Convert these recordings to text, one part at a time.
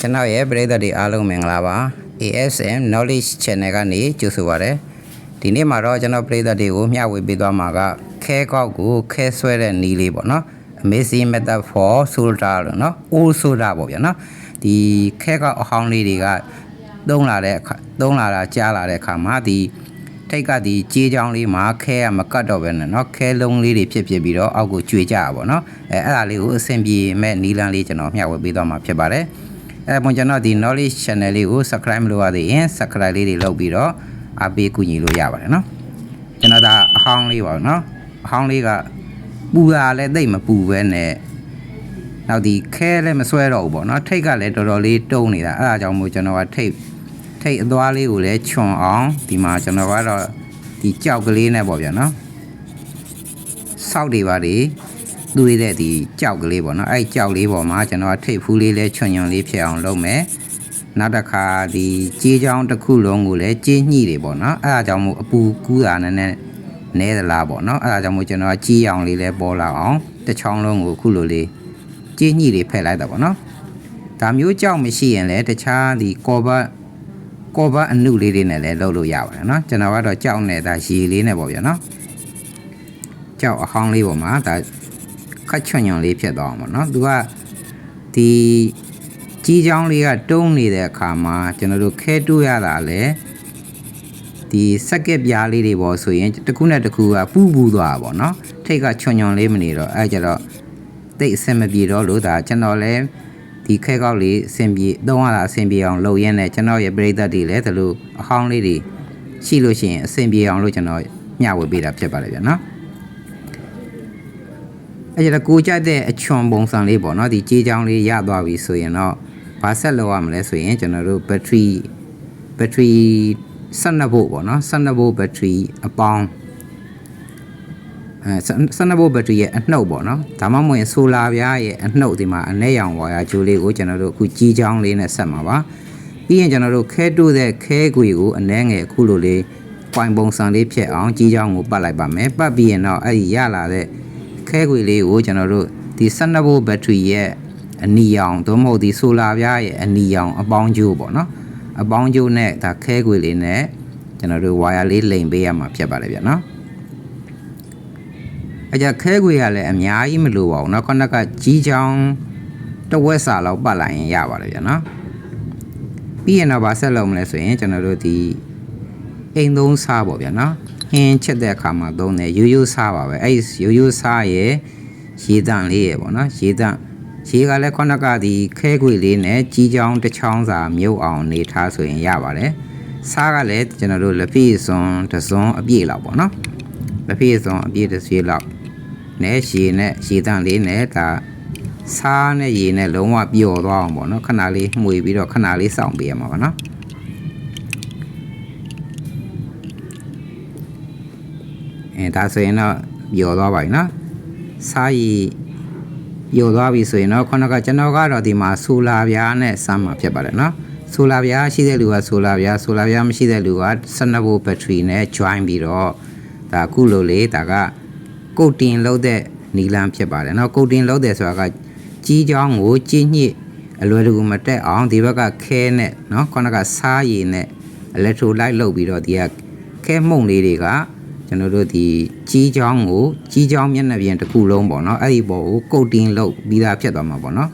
ကျွန်တော်ရဲ့ပရိသတ်တွေအားလုံးမင်္ဂလာပါ ASM Knowledge Channel ကနေကြိုဆိုပါရစေဒီနေ့မှာတော့ကျွန်တော်ပရိသတ်တွေကိုမျှဝေပေးသွားမှာကခဲကောက်ကိုခဲဆွဲတဲ့နီးလေးပေါ့နော် Amazing method for soda လို့နော် old soda ပေါ့ဗျာနော်ဒီခဲကောက်အဟောင်းလေးတွေကသုံးလာတဲ့အခါသုံးလာတာကြားလာတဲ့အခါမှာဒီထိတ်ကဒီကြေးချောင်းလေးမှာခဲကမကတ်တော့ပဲနဲ့เนาะခဲလုံးလေးတွေဖြစ်ဖြစ်ပြီးတော့အောက်ကိုကျွေကြတာပေါ့เนาะအဲအဲ့ဒါလေးကိုအဆင်ပြေမဲ့နီလန်းလေးကျွန်တော်မျှဝေပေးသွားမှာဖြစ်ပါတယ် အဲပုံကျွန်တော်ဒီ knowledge channel လေးကို subscribe လုပ်ရသေးရင် subscribe လေးတွေလုပ်ပြီးတော့အပေးကူညီလို့ရပါတယ်နော်ကျွန်တော်ဒါအဟောင်းလေးပါနော်အဟောင်းလေးကပူတာလည်းတိတ်မပူပဲနဲ့နောက်ဒီခဲလည်းမဆွဲတော့ဘူးပေါ့နော်ထိတ်ကလည်းတော်တော်လေးတုံးနေတာအဲဒါကြောင့်မို့ကျွန်တော်ကထိတ်ထိတ်အသွားလေးကိုလည်းခြုံအောင်ဒီမှာကျွန်တော်ကတော့ဒီကြောက်ကလေးနဲ့ပေါ့ဗျာနော်စောက်တွေပါတွေ သွေးတဲ့ဒီကြောက်ကလေးပေါ့နော်အဲ့ကြောက်လေးပေါ်မှာကျွန်တော်ထိပ်ဖူးလေးလဲချွန်ချွန်လေးဖြစ်အောင်လုပ်မယ်နောက်တစ်ခါဒီကြေးချောင်းတစ်ခုလုံးကိုလည်းကြေးညှိတွေပေါ့နော်အဲ့ဒါကြောင့်မို့အပူကူးတာနည်းနည်းနည်းသလားပေါ့နော်အဲ့ဒါကြောင့်မို့ကျွန်တော်ကြေးအောင်လေးလဲပေါ်လာအောင်တစ်ချောင်းလုံးကိုခုလိုလေးကြေးညှိတွေဖက်လိုက်တာပေါ့နော်ဒါမျိုးကြောက်မရှိရင်လည်းတခြားဒီကော်ဘတ်ကော်ဘတ်အနုလေးတွေနဲ့လည်းလုပ်လို့ရပါတယ်နော်ကျွန်တော်ကတော့ကြောက်နေတာရေလေးနဲ့ပေါ့ဗျာနော်ကြောက်အဟောင်းလေးပေါ်မှာဒါ ခတ်ချွန်ညွန်လေးဖြစ်သွားအောင်ပေါ့เนาะသူကဒီကြီးချောင်းလေးကတုံးနေတဲ့အခါမှာကျွန်တော်တို့ခဲတိုးရတာလေဒီစက်ကက်ပြားလေးတွေပေါ့ဆိုရင်တစ်ခုနဲ့တစ်ခုကပူပူသွားတာပေါ့เนาะထိတ်ကချွန်ညွန်လေးမနေတော့အဲကြတော့တိတ်အဆင်မပြေတော့လို့ဒါကျွန်တော်လည်း ဒီခဲကောက်လေးအဆင်ပြေသုံးရတာအဆင်ပြေအောင်လုပ်ရင်းနဲ့ကျွန်တော်ရဲ့ပရိသတ်တွေလည်းဒီလိုအဟောင်းလေးတွေရှိလို့ရှိရင်အဆင်ပြေအောင်လို့ကျွန်တော်မျှဝေပေးတာဖြစ်ပါတယ်ဗျာနော် အဲ့ဒါကိုကြိုက်တဲ့အချွန်ပုံစံလေးပေါ့နော်ဒီကြေးချောင်းလေးရသွားပြီဆိုရင်တော့ဘာဆက်လုပ်ရမလဲဆိုရင်ကျွန်တော်တို့ဘက်ထရီဘက်ထရီ12ဗို့ပေါ့နော်12ဗို့ဘက်ထရီအပေါင်းအဲ12ဗို့ဘက်ထရီရဲ့အနှုတ်ပေါ့နော်ဒါမှမဟုတ်ရင်ဆိုလာပြားရဲ့အနှုတ်ဒီမှာအနဲ့ရောင်ဝါယာကြိုးလေးကိုကျွန်တော်တို့အခုကြီးချောင်းလေးနဲ့ဆက်မှာပါပြီးရင်ကျွန်တော်တို့ခဲတိုးတဲ့ခဲခွေကိုအနှဲငယ်အခုလိုလေးပွိုင်ပုံစံလေးဖြစ်အောင်ကြီးချောင်းကိုပတ်လိုက်ပါမယ်ပတ်ပြီးရင်တော့အဲ့ဒီရလာတဲ့ ခဲခွေလေးကိုကျွန်တော်တို့ဒီ12ဗို့ဘက်ထရီရဲ့အနီရောင်သို့မဟုတ်ဒီဆိုလာပြားရဲ့အနီရောင်အပေါင်းကျိုးပေါ့နော်အပေါင်းကျိုးနဲ့ဒါခဲခွေလေးနဲ့ကျွန်တော်တို့ဝါယာလေးလိမ်ပေးရမှာဖြစ်ပါတယ်ဗျာနော် အကြခဲခွေရလည်းအများကြီးမလိုပါဘူးเนาะခုနကကြီးချောင်းတဝက်စာလောက်ပတ်လိုက်ရင်ရပါတယ်ဗျာနော်ပြီးရင်တော့ဗာဆက်လုပ်မလဲဆိုရင်ကျွန်တော်တို့ဒီအိမ်သုံးစားပေါ့ဗျာနော် ဟင်းချက်တဲ့အခါမှာသုံးတယ်ရိုးရိုးစားပါပဲအဲ့ရိုးရိုးစားရဲ့ရေတန့်လေးရဲ့ပေါ့နော်ရေတန့်ရေကလည်းခုနကဒီခဲခွေလေးနဲ့ကြီးချောင်းတစ်ချောင်းစာမြုပ်အောင်နေထားဆိုရင်ရပါတယ်စားကလည်းကျွန်တော်တို့လက်ပြည့်စွန်တစ်စွန်အပြည့်လောက်ပေါ့နော်လက်ပြည့်စွန်အပြည့်တစ်ဆွေးလောက်နဲ့ရေနဲ့ရေတန့်လေးနဲ့ဒါစားနဲ့ရေနဲ့လုံးဝပျော်သွားအောင်ပေါ့နော်ခဏလေးမှွေပြီးတော့ခဏလေးစောင့်ပေးရမှာပါနော် ဒါဆိုရင်တော့ပြောသွားပါပြီနော်စားရည်ပြောသွားပြီဆိုရင်တော့ခုနကကျွန်တော်ကတော့ဒီမှာဆိုလာပြားနဲ့စမ်းမှာဖြစ်ပါတယ်နော်ဆိုလာပြားရှိတဲ့လူကဆိုလာပြားဆိုလာပြားမရှိတဲ့လူက12ဗို့ဘက်ထရီနဲ့ join ပြီးတော့ဒါအခုလိုလေဒါကကုတ်တင်လောက်တဲ့နီလန်းဖြစ်ပါတယ်နော်ကုတ်တင်လောက်တယ်ဆိုတာကကြီးချောင်းကိုကြီးညှစ်အလွယ်တကူမတက်အောင်ဒီဘက်ကခဲနဲ့နော်ခုနကစားရည်နဲ့ electrolyte လောက်ပြီးတော့ဒီကခဲမှုန့်လေးတွေက ကျွန်တော်တို့ဒီကြီးချောင်းကိုကြီးချောင်းမျက်နှာပြင်တစ်ခုလုံးပေါ့နော်အဲ့ဒီပေါ်ကိုကုတ်တင်းလုပ်ပြီးသားဖြစ်သွားမှာပေါ့နော်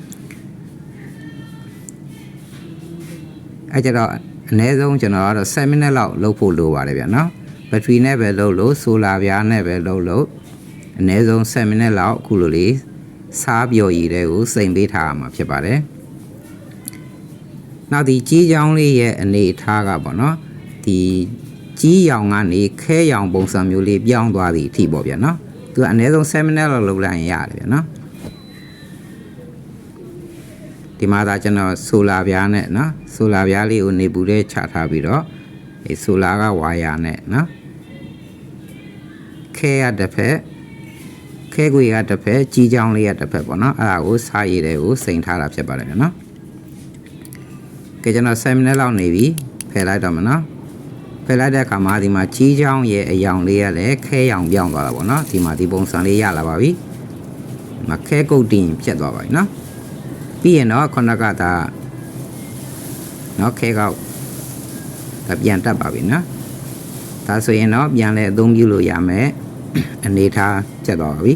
အဲ့ကြတော့အနည်းဆုံးကျွန်တော်ကတော့7မိနစ်လောက်လုပ်ဖို့လိုပါတယ်ဗျာနော်ဘက်ထရီနဲ့ပဲလုပ်လို့ဆိုလာပြားနဲ့ပဲလုပ်လို့အနည်းဆုံး7မိနစ်လောက်အခုလိုလေးစားပြော်ရည်တွေကိုစိမ်ပေးထားရမှာဖြစ်ပါတယ်နောက်ဒီကြေးချောင်းလေးရဲ့အနေအထားကပေါ့နော်ဒီ ကြီးရောင်ကနေခဲရောင်ပုံစံမျိုးလေးပြောင်းသွားသည့်အထိပေါ့ဗျာနော်။သူကအနည်းဆုံး7မိနစ်လောက်လုပ်လိုက်ရင်ရတယ်ဗျာနော်။ဒီမှာသာကျွန်တော်ဆိုလာပြားနဲ့နော်ဆိုလာပြားလေးကိုနေပူတဲ့ချထားပြီးတော့အဲဆိုလာကဝါယာနဲ့နော်ခဲရတစ်ဖက်ခဲခွေကတစ်ဖက်ကြီးချောင်းလေးကတစ်ဖက်ပေါ့နော်အဲ့ဒါကိုစားရည်တွေကိုစိန်ထားတာဖြစ်ပါတယ်နော်ကဲကျွန်တော်7မိနစ်လောက်နေပြီဖယ်လိုက်တော့မယ်နော် ဖယ်လိုက်တဲ့အခါမှာဒီမှာကြီးချောင်းရဲ့အယောင်လေးရလဲခဲရောင်ပြောင်းသွားတာပေါ့နော်ဒီမှာဒီပုံစံလေးရလာပါပြီဒီမှာခဲကုတ်တင်ဖြတ်သွားပါပြီနော်ပြီးရင်တော့ခုနကဒါနော်ခဲကောက်ဒါပြန်တက်ပါပြီနော်ဒါဆိုရင်တော့ပြန်လဲအသုံးပြုလို့ရမယ်အနေထားဖြတ်သွားပါပြီ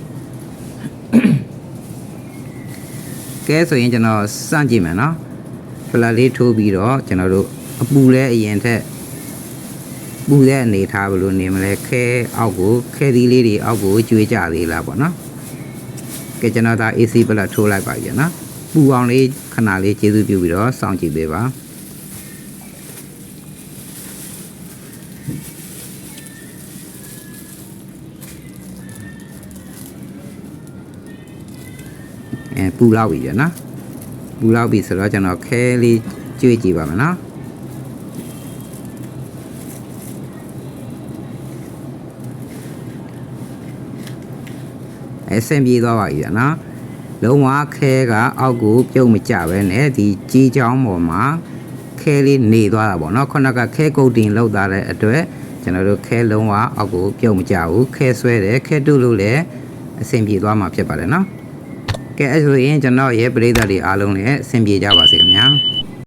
ကဲဆိုရင်ကျွန်တော်စန့်ကြည့်မယ်နော်ဖလာလေးထိုးပြီးတော့ကျွန်တော်တို့အပူလဲအရင်ထက် ပူတဲ့အနေထားဘယ်လိုနေမလဲခဲအောက်ကိုခဲသီးလေးတွေအောက်ကိုကျွေးကြသေးလားပေါ့နော်ကဲကျွန်တော်ဒါ AC ပလက်ထိုးလိုက်ပါပြီနော်ပူအောင်လေးခဏလေးကျေးဇူးပြုပြီးတော့စောင့်ကြည့်ပေးပါအဲပူလောက်ပြီရနော်ပူလောက်ပြီဆိုတော့ကျွန်တော်ခဲလေးကျွေးကြည့်ပါမယ်နော် အဲဆင်ပြေသွားပါပြီရနော်လုံးဝခဲကအောက်ကိုပြုတ်မကျပဲနဲ့ဒီကြီးချောင်းပေါ်မှာခဲလေးနေသွားတာပေါ့နော်ခုနကခဲကုတ်တင်လောက်သွားတဲ့အတွက်ကျွန်တော်တို့ခဲလုံးဝအောက်ကိုပြုတ်မကျဘူးခဲဆွဲတယ်ခဲတုလို့လည်းအဆင်ပြေသွားမှာဖြစ်ပါတယ်နော်ကဲအဲ့ဆိုရင်ကျွန်တော်ရဲ့ပရိသတ်တွေအားလုံးလည်းအဆင်ပြေကြပါစေခင်ဗျာ